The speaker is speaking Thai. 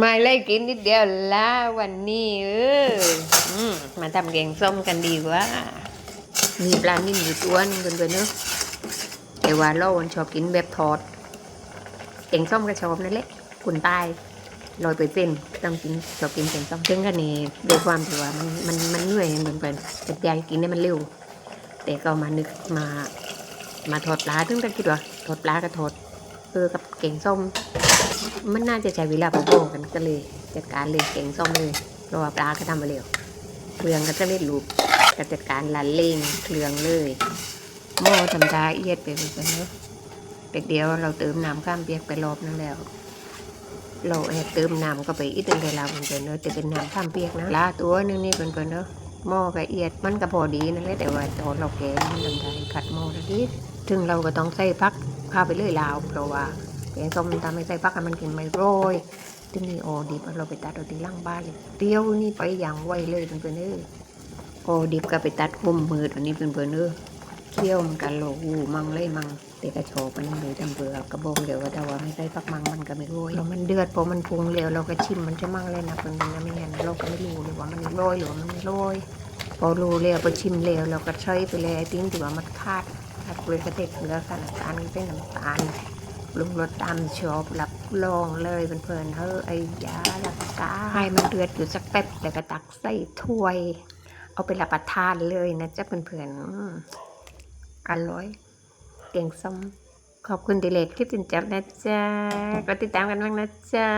ม่ไล่กินนิดเดียวละวันนี้เออมาทำแกงส้มกันดีกว่า มีปลานิ่มอยู่ตัวนึงเพื่อนๆเนอะแต่ว่าเราชอบกินแบบทอดแกงส้มก็ชอบนั่นแหละคุณตายร้อยเปอร์เซ็นต์ต้องกินชอบกินแกงส้มซึ่งกันนี่ด้วยความที่ว่ามันมันมันเหนื่อยเหมือนกันแต่ยากกินให้มันเร็ว แต่ก็มานึกมา มาทอดปลาถึงก็คิดว่าทอดปลาก็ทอดเออกับแกงส้ม มันน่าจะใช้เวลาพอๆกันก็เลยจัดการเลยแกงส้มเลยเพราะว่าปลาก็ทำมาเร็วเครื่องก็จะเล่นรูปก็จัดการละเล่งเครื่องเลยหม้อทำตาเอียดไปเหมือนกันเนอะเด็กเดียวเราเติมน้ำข้ามเปียกไปรอบนึงแล้ว เราแอบเติมน้ำก็ไปอีกตึงเวลาเหมือนกันเนอะแต่เป็นน้ำข้ามเปียกนะลาตัวนึงนี่เพื่อนๆเนอะหม้อก็เอียดมันก็พอดีนั่นแหละแต่ว่าตอนเราแกงมันทำได้ขัดหม้อแล้วดิถึงเราก็ต้องใส่พักข้าวไปเรื่อยลาวเพราะว่า แกงส้มทำให้ใส่พักให้มันกินไม่โรยที่นี้โอดิบเราไปตัดเอาที่ล่างบ้านเลยเตี้ยวนี่ไปอย่างไวเลยเพื่อนๆเออโอดิบก็ไปตัดคุมมือตัวนี้เพื่อนๆเออเที่ยวมันกันโลอูมังเลยมังแต่กระโชกมันเลยทำเบื่อกระบองเดี๋ยวว่าแต่ว่าไม่ใส่พักมังมันก็ไม่โรยแล้วมันเดือดพอมันปรุงแล้วเราก็ชิมมันจะมั่งเลยนะเพื่อนๆนะไม่งั้นเราก็ไม่รู้เลยว่ามันโรยหรือว่ามันไม่โรยพอรู้แล้วพอชิมแล้วเราก็ใช้ไปเลยไอ้ติ้งที่ว่ามันคาดคาดเลยกระเทศเกลือค่ะน้ำตาลเป็นน้ำตาล ลุงรถตามชอบหลับรองเลยเพื่อนๆเฮ้อไอ้ยาลักกาให้มันเดือดอยู่สักแป๊บแล้วก็ตักใส่ถ้วย เอาไปรับประทานเลยนะจ๊ะเพื่อนๆอร่อยเก่งส้มขอบคุณดิเลกคลิปตินจับนะจ๊ะก็ติดตามกันบ้างนะจ๊ะ